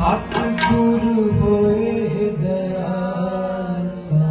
ਸਤਿਗੁਰ ਹੋਏ ਦਇਆਲਤਾ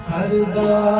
ਸਰਦਾ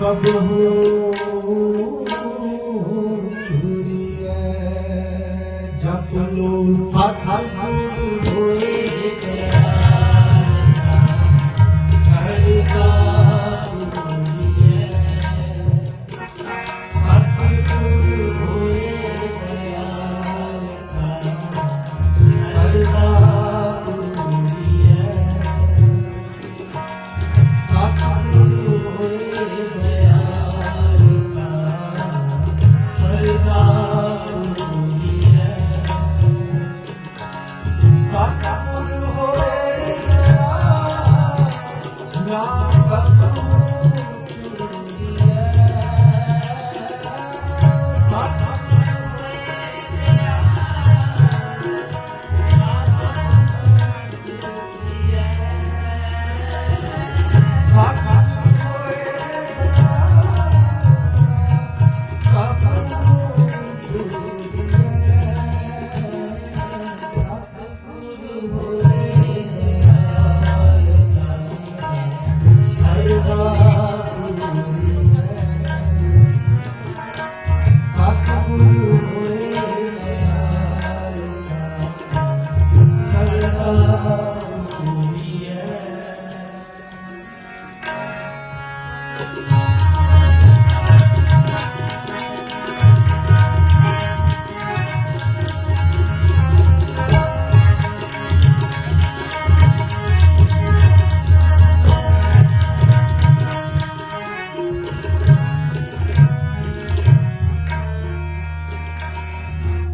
ਕਬਹੂ ਜਪ ਲੋ ਸਤਿਗੁਰ now.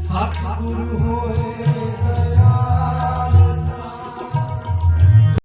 ਸਤਿਗੁਰੂ ਹੋਏ ਦਇਆ